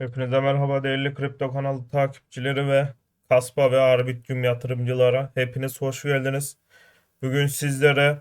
Hepinize merhaba değerli kripto kanalı takipçileri ve Kaspa ve Arbitrum yatırımcılara. Hepiniz hoş geldiniz. Bugün sizlere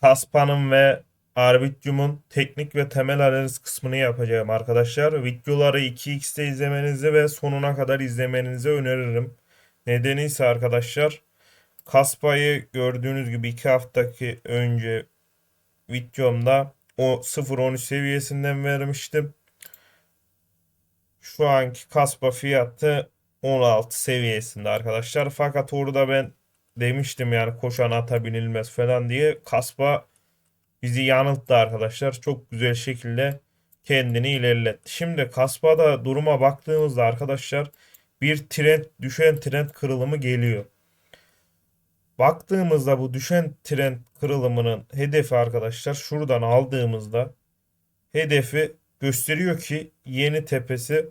Kaspa'nın ve Arbitrum'un teknik ve temel analiz kısmını yapacağım arkadaşlar. Videoları 2x'te izlemenizi ve sonuna kadar izlemenizi öneririm. Nedeni ise arkadaşlar Kaspa'yı gördüğünüz gibi 2 haftaki önce videomda o 0.13 seviyesinden vermiştim. Şu anki kaspa fiyatı 16 seviyesinde arkadaşlar. Fakat orada ben demiştim yani koşan ata binilmez falan diye. Kaspa bizi yanılttı arkadaşlar. Çok güzel şekilde kendini ilerletti. Şimdi Kaspa'da duruma baktığımızda arkadaşlar bir trend düşen trend kırılımı geliyor. Baktığımızda bu düşen trend kırılımının hedefi arkadaşlar şuradan aldığımızda hedefi gösteriyor ki yeni tepesi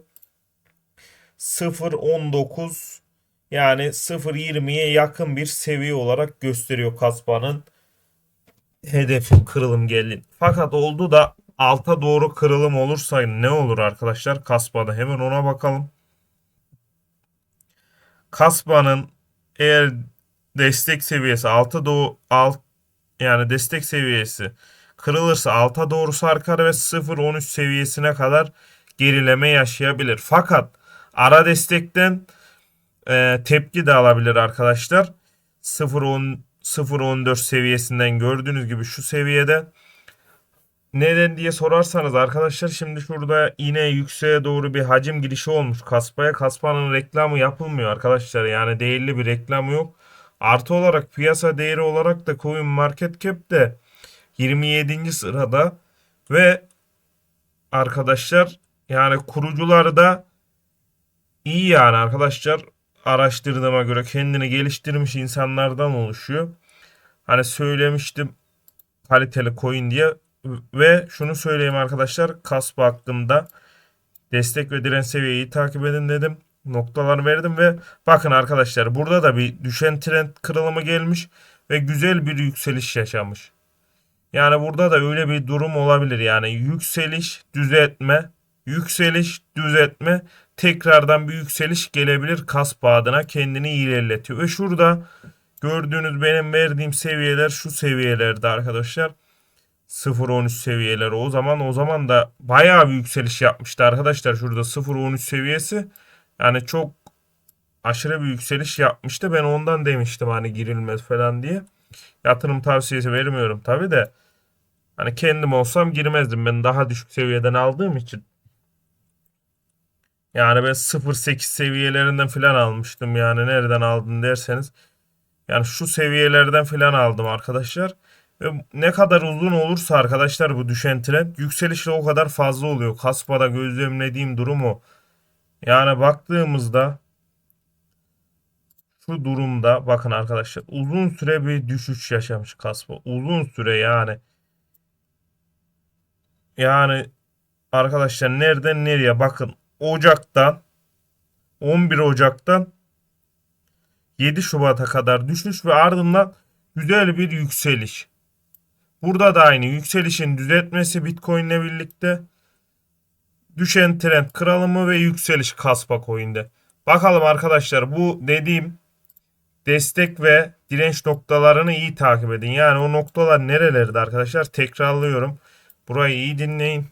0.19 yani 0.20'ye yakın bir seviye olarak gösteriyor Kaspa'nın hedefi kırılım gelin. Fakat oldu da alta doğru kırılım olursa ne olur arkadaşlar Kaspa'da hemen ona bakalım. Kaspa'nın eğer destek seviyesi alta doğu alt yani destek seviyesi kırılırsa alta doğru sarkar ve 0.13 seviyesine kadar gerileme yaşayabilir. Fakat ara destekten e, tepki de alabilir arkadaşlar. 0.10 0.14 seviyesinden gördüğünüz gibi şu seviyede. Neden diye sorarsanız arkadaşlar şimdi şurada yine yükseğe doğru bir hacim girişi olmuş Kaspa'ya. Kaspa'nın reklamı yapılmıyor arkadaşlar. Yani değerli bir reklamı yok. Artı olarak piyasa değeri olarak da Coin Market Cap de 27. sırada ve arkadaşlar yani kurucular da iyi yani arkadaşlar araştırdığıma göre kendini geliştirmiş insanlardan oluşuyor. Hani söylemiştim kaliteli coin diye ve şunu söyleyeyim arkadaşlar Kaspa hakkında destek ve direnç seviyeyi takip edin dedim. Noktalar verdim ve bakın arkadaşlar burada da bir düşen trend kırılımı gelmiş ve güzel bir yükseliş yaşamış. Yani burada da öyle bir durum olabilir. Yani yükseliş, düzeltme, yükseliş, düzeltme, tekrardan bir yükseliş gelebilir. Kaspa adına kendini ilerletiyor. Ve şurada gördüğünüz benim verdiğim seviyeler şu seviyelerde arkadaşlar. 0.13 seviyeleri o zaman o zaman da bayağı bir yükseliş yapmıştı arkadaşlar. Şurada 0.13 seviyesi yani çok aşırı bir yükseliş yapmıştı. Ben ondan demiştim hani girilmez falan diye. Yatırım tavsiyesi vermiyorum tabi de. Hani kendim olsam girmezdim. Ben daha düşük seviyeden aldığım için. Yani ben 0.8 seviyelerinden falan almıştım. Yani nereden aldın derseniz. Yani şu seviyelerden falan aldım arkadaşlar. Ve ne kadar uzun olursa arkadaşlar bu düşen trend yükselişle o kadar fazla oluyor. Kaspa'da gözlemlediğim durum o. Yani baktığımızda şu durumda bakın arkadaşlar uzun süre bir düşüş yaşamış Kaspa. Uzun süre yani. Yani arkadaşlar nereden nereye bakın Ocak'tan 11 Ocak'tan 7 Şubat'a kadar düşüş ve ardından güzel bir yükseliş. Burada da aynı yükselişin düzeltmesi Bitcoin ile birlikte düşen trend kırılımı ve yükseliş Kaspa coin'de. Bakalım arkadaşlar bu dediğim destek ve direnç noktalarını iyi takip edin. Yani o noktalar nerelerde arkadaşlar? Tekrarlıyorum. Burayı iyi dinleyin.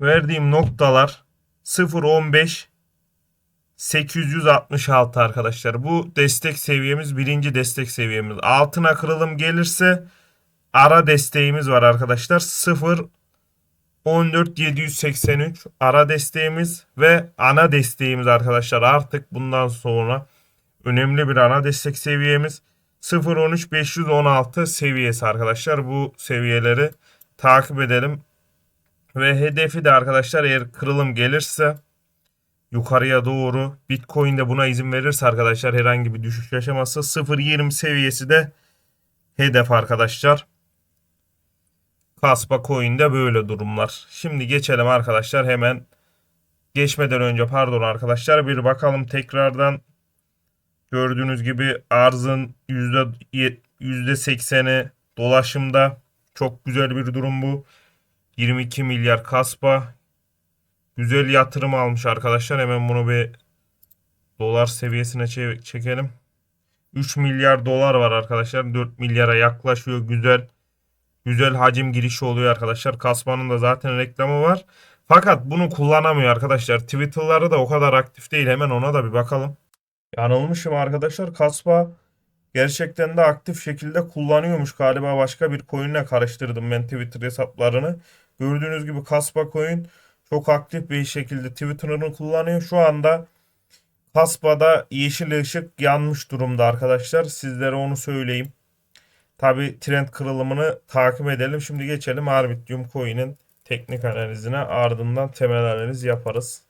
Verdiğim noktalar 0.15 866 arkadaşlar. Bu destek seviyemiz birinci destek seviyemiz. Altına kırılım gelirse ara desteğimiz var arkadaşlar. 0 14783 ara desteğimiz ve ana desteğimiz arkadaşlar. Artık bundan sonra önemli bir ana destek seviyemiz 013 516 seviyesi arkadaşlar. Bu seviyeleri takip edelim. Ve hedefi de arkadaşlar eğer kırılım gelirse yukarıya doğru Bitcoin de buna izin verirse arkadaşlar herhangi bir düşüş yaşamazsa 0.20 seviyesi de hedef arkadaşlar. Kaspa Coin'de böyle durumlar. Şimdi geçelim arkadaşlar hemen geçmeden önce pardon arkadaşlar bir bakalım tekrardan gördüğünüz gibi arzın %80'i dolaşımda çok güzel bir durum bu. 22 milyar kaspa güzel yatırım almış arkadaşlar. Hemen bunu bir dolar seviyesine çe- çekelim. 3 milyar dolar var arkadaşlar. 4 milyara yaklaşıyor. Güzel güzel hacim girişi oluyor arkadaşlar. Kasmanın da zaten reklamı var. Fakat bunu kullanamıyor arkadaşlar. Twitter'ları da o kadar aktif değil. Hemen ona da bir bakalım. Yanılmışım arkadaşlar. Kaspa gerçekten de aktif şekilde kullanıyormuş. Galiba başka bir coin'le karıştırdım ben Twitter hesaplarını. Gördüğünüz gibi Kaspa coin çok aktif bir şekilde Twitter'ını kullanıyor. Şu anda Kaspa'da yeşil ışık yanmış durumda arkadaşlar. Sizlere onu söyleyeyim. Tabi trend kırılımını takip edelim. Şimdi geçelim Arbitrum Coin'in teknik analizine. Ardından temel analiz yaparız.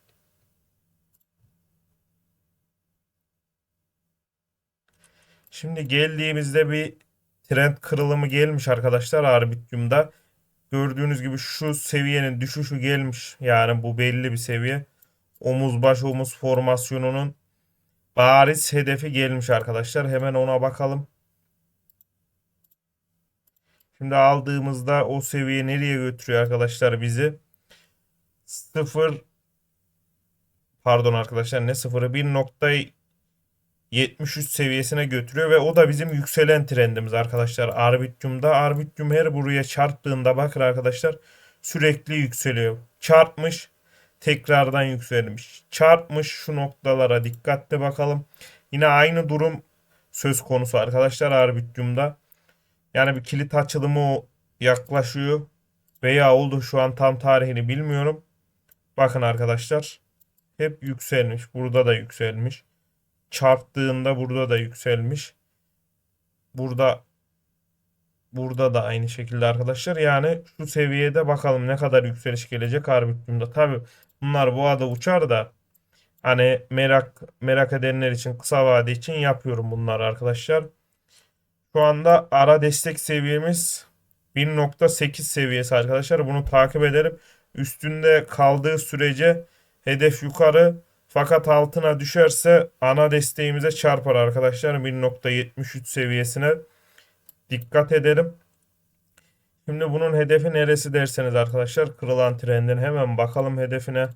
Şimdi geldiğimizde bir trend kırılımı gelmiş arkadaşlar Arbitrium'da. Gördüğünüz gibi şu seviyenin düşüşü gelmiş. Yani bu belli bir seviye. Omuz baş omuz formasyonunun bariz hedefi gelmiş arkadaşlar. Hemen ona bakalım. Şimdi aldığımızda o seviye nereye götürüyor arkadaşlar bizi? 0 pardon arkadaşlar ne 0'ı 73 seviyesine götürüyor ve o da bizim yükselen trendimiz arkadaşlar. Arbitrum'da Arbitrium her buraya çarptığında bakın arkadaşlar sürekli yükseliyor. Çarpmış tekrardan yükselmiş. Çarpmış şu noktalara dikkatli bakalım. Yine aynı durum söz konusu arkadaşlar Arbitrium'da. Yani bir kilit açılımı yaklaşıyor veya oldu şu an tam tarihini bilmiyorum. Bakın arkadaşlar hep yükselmiş. Burada da yükselmiş. Çarptığında burada da yükselmiş. Burada burada da aynı şekilde arkadaşlar. Yani şu seviyede bakalım ne kadar yükseliş gelecek Arbitrum'da. Tabi bunlar bu arada uçar da hani merak merak edenler için kısa vade için yapıyorum bunları arkadaşlar. Şu anda ara destek seviyemiz 1.8 seviyesi arkadaşlar. Bunu takip edelim. Üstünde kaldığı sürece hedef yukarı fakat altına düşerse ana desteğimize çarpar arkadaşlar. 1.73 seviyesine dikkat edelim. Şimdi bunun hedefi neresi derseniz arkadaşlar kırılan trendin hemen bakalım hedefine.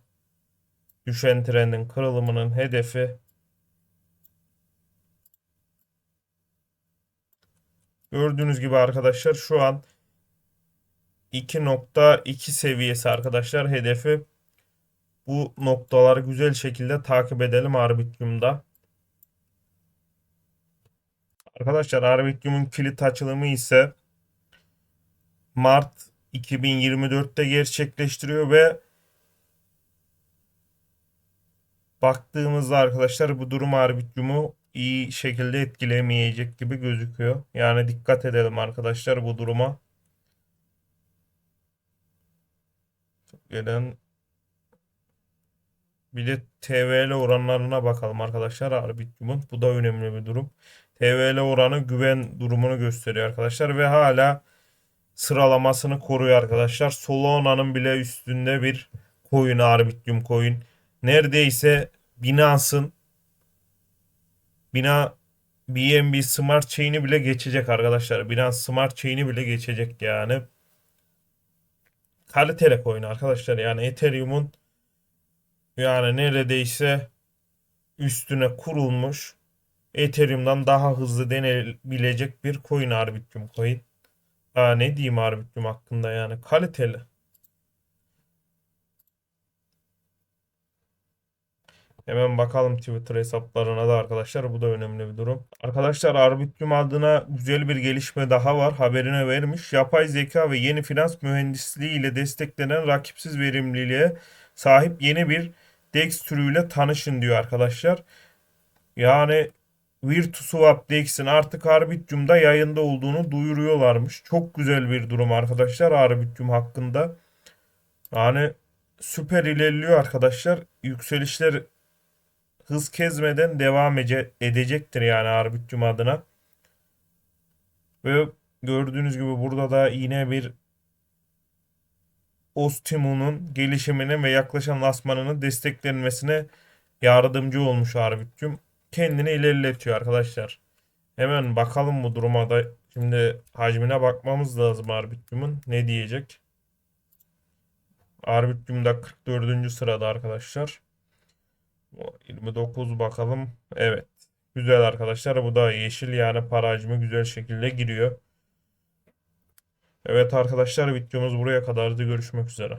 Düşen trendin kırılımının hedefi Gördüğünüz gibi arkadaşlar şu an 2.2 seviyesi arkadaşlar hedefi. Bu noktaları güzel şekilde takip edelim Arbitrum'da. Arkadaşlar Arbitrum'un kilit açılımı ise Mart 2024'te gerçekleştiriyor ve baktığımızda arkadaşlar bu durum Arbitrum'u iyi şekilde etkilemeyecek gibi gözüküyor. Yani dikkat edelim arkadaşlar bu duruma. Gelen bir de TVL oranlarına bakalım arkadaşlar Arbitrum'un. Bu da önemli bir durum. TVL oranı güven durumunu gösteriyor arkadaşlar ve hala sıralamasını koruyor arkadaşlar. Solana'nın bile üstünde bir coin Arbitrum coin. Neredeyse Binance'ın Bina BNB Smart Chain'i bile geçecek arkadaşlar. Binance Smart Chain'i bile geçecek yani. Kaliteli coin arkadaşlar. Yani Ethereum'un yani neredeyse üstüne kurulmuş Ethereum'dan daha hızlı denebilecek bir coin Arbitrum coin. Daha ne diyeyim Arbitrum hakkında yani kaliteli. Hemen bakalım Twitter hesaplarına da arkadaşlar. Bu da önemli bir durum. Arkadaşlar Arbitrum adına güzel bir gelişme daha var. Haberine vermiş. Yapay zeka ve yeni finans mühendisliği ile desteklenen rakipsiz verimliliğe sahip yeni bir DEX türüyle tanışın diyor arkadaşlar. Yani VirtuSwap DEX'in artık Arbitrum'da yayında olduğunu duyuruyorlarmış. Çok güzel bir durum arkadaşlar Arbitrum hakkında. Yani süper ilerliyor arkadaşlar. Yükselişler hız kesmeden devam edecektir yani Arbitrum adına. Ve gördüğünüz gibi burada da yine bir Ostimu'nun gelişimine ve yaklaşan lasmanının desteklenmesine yardımcı olmuş Arbitrum. Kendini ilerletiyor arkadaşlar. Hemen bakalım bu duruma da. Şimdi hacmine bakmamız lazım Arbitrum'un. Ne diyecek? Arbitrium'da 44. sırada arkadaşlar. O 29 bakalım. Evet. Güzel arkadaşlar. Bu da yeşil yani para hacmi güzel şekilde giriyor. Evet arkadaşlar videomuz buraya kadardı. Görüşmek üzere.